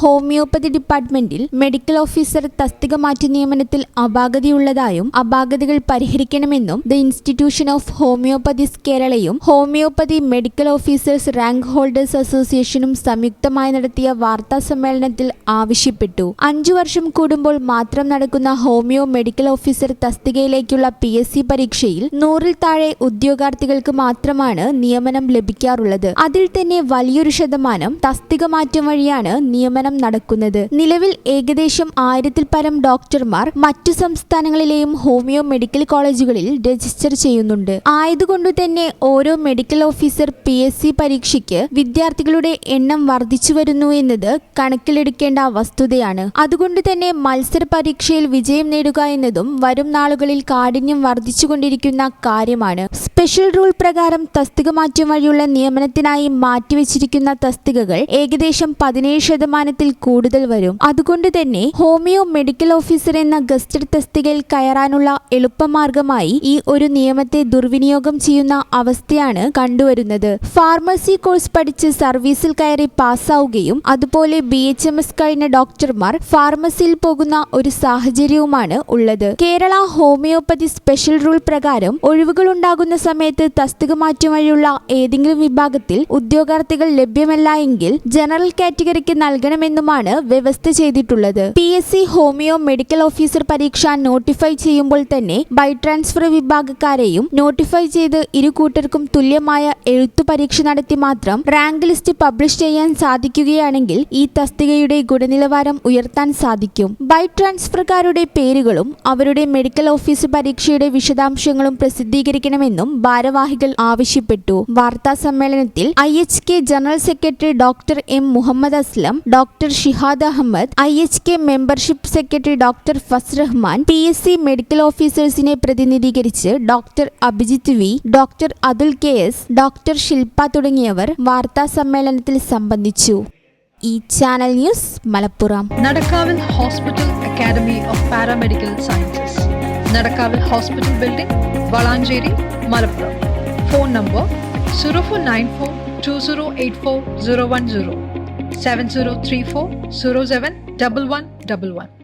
Homeopathy ഡിപ്പാർട്ട്മെന്റിൽ medical officer തസ്തിക മാറ്റ നിയമനത്തിൽ അപാകതയുള്ളതായും അപാകതകൾ പരിഹരിക്കണമെന്നും the institution of ഹോമിയോപ്പതിസ് കേരളയും homoeopathy medical officers rank holders അസോസിയേഷനും സംയുക്തമായി നടത്തിയ വാർത്താ സമ്മേളനത്തിൽ ആവശ്യപ്പെട്ടു. അഞ്ചു വർഷം കൂടുമ്പോൾ മാത്രം നടക്കുന്ന ഹോമിയോ മെഡിക്കൽ ഓഫീസർ തസ്തികയിലേക്കുള്ള പി എസ് സി പരീക്ഷയിൽ നൂറിൽ താഴെ ഉദ്യോഗാർത്ഥികൾക്ക് മാത്രമാണ് നിയമനം ലഭിക്കാറുള്ളത്. അതിൽ തന്നെ വലിയൊരു ശതമാനം തസ്തിക മാറ്റം വഴിയാണ് നിയമനം നടക്കുന്നത്. നിലവിൽ ഏകദേശം ആയിരത്തിൽ പരം ഡോക്ടർമാർ മറ്റു സംസ്ഥാനങ്ങളിലെയും ഹോമിയോ മെഡിക്കൽ കോളേജുകളിൽ രജിസ്റ്റർ ചെയ്യുന്നുണ്ട്. ആയതുകൊണ്ടു തന്നെ ഓരോ medical officer P S C പരീക്ഷയ്ക്ക് വിദ്യാർത്ഥികളുടെ എണ്ണം വർദ്ധിച്ചു വരുന്നു എന്നത് കണക്കിലെടുക്കേണ്ട വസ്തുതയാണ്. അതുകൊണ്ട് തന്നെ മത്സര പരീക്ഷയിൽ വിജയം നേടുക എന്നതും വരും നാളുകളിൽ കാഠിന്യം വർദ്ധിച്ചുകൊണ്ടിരിക്കുന്ന കാര്യമാണ്. സ്പെഷ്യൽ റൂൾ പ്രകാരം തസ്തിക മാറ്റം വഴിയുള്ള നിയമനത്തിനായി മാറ്റിവെച്ചിരിക്കുന്ന തസ്തികകൾ ഏകദേശം പതിനേഴ് ശതമാനത്തിൽ കൂടുതൽ വരും. അതുകൊണ്ട് തന്നെ ഹോമിയോ മെഡിക്കൽ ഓഫീസർ എന്ന ഗസ്റ്റഡ് തസ്തികയിൽ കയറാനുള്ള എളുപ്പമാർഗമായി ഈ ഒരു നിയമത്തെ ദുർവിനിയോഗം ചെയ്യുന്ന അവസ്ഥയാണ് കണ്ടുവരുന്നത്. ഫാർമസി കോഴ്സ് പഠിച്ച് സർവീസിൽ കയറി പാസ്സാവുകയും അതുപോലെ ബി എച്ച് എം എസ് കഴിഞ്ഞ ഡോക്ടർമാർ ഫാർമസിയിൽ പോകുന്ന ഒരു സാഹചര്യവുമാണ് ഉള്ളത്. കേരള ഹോമിയോപ്പതി സ്പെഷ്യൽ റൂൾ പ്രകാരം ഒഴിവുകൾ ഉണ്ടാകുന്ന സമയത്ത് തസ്തിക മാറ്റം വഴിയുള്ള ഏതെങ്കിലും വിഭാഗത്തിൽ ഉദ്യോഗാർത്ഥികൾ ലഭ്യമല്ല എങ്കിൽ ജനറൽ കാറ്റഗറിക്ക് നൽകണമെന്നുമാണ് വ്യവസ്ഥ ചെയ്തിട്ടുള്ളത്. P S C homoeo medical officer പരീക്ഷ നോട്ടിഫൈ ചെയ്യുമ്പോൾ തന്നെ ബൈ ട്രാൻസ്ഫർ വിഭാഗക്കാരെയും നോട്ടിഫൈ ചെയ്ത് ഇരു കൂട്ടർക്കും തുല്യമായ എഴുത്തു പരീക്ഷ നടത്തി മാത്രം റാങ്ക് ലിസ്റ്റ് പബ്ലിഷ് ചെയ്യാൻ സാധിക്കുകയാണെങ്കിൽ ഈ തസ്തികയുടെ ഗുണനിലവാരം ഉയർത്താൻ സാധിക്കും. ബൈ ട്രാൻസ്ഫർക്കാരുടെ പേരുകളും അവരുടെ മെഡിക്കൽ ഓഫീസർ പരീക്ഷയുടെ വിശദാംശങ്ങളും പ്രസിദ്ധീകരിക്കണമെന്നും ഭാരവാഹികൾ ആവശ്യപ്പെട്ടു. വാർത്താ സമ്മേളനത്തിൽ I H K general secretary doctor M Muhammad Aslam doctor Shihad Ahammed I H K membership secretary doctor Fas Rahman P S C medical ഓഫീസേഴ്സിനെ പ്രതിനിധീകരിച്ച് doctor Abhijith V doctor Athul K S doctor Shilpa തുടങ്ങിയവർ വാർത്താ സമ്മേളനത്തിൽ സംബന്ധിച്ചു. ഈ channel news Malappuram. Nadakkavil hospital academy of paramedical sciences. Nadakkavil hospital building Valanchery Malappuram. Phone number zero four nine four two zero eight four zero one zero. 7034 07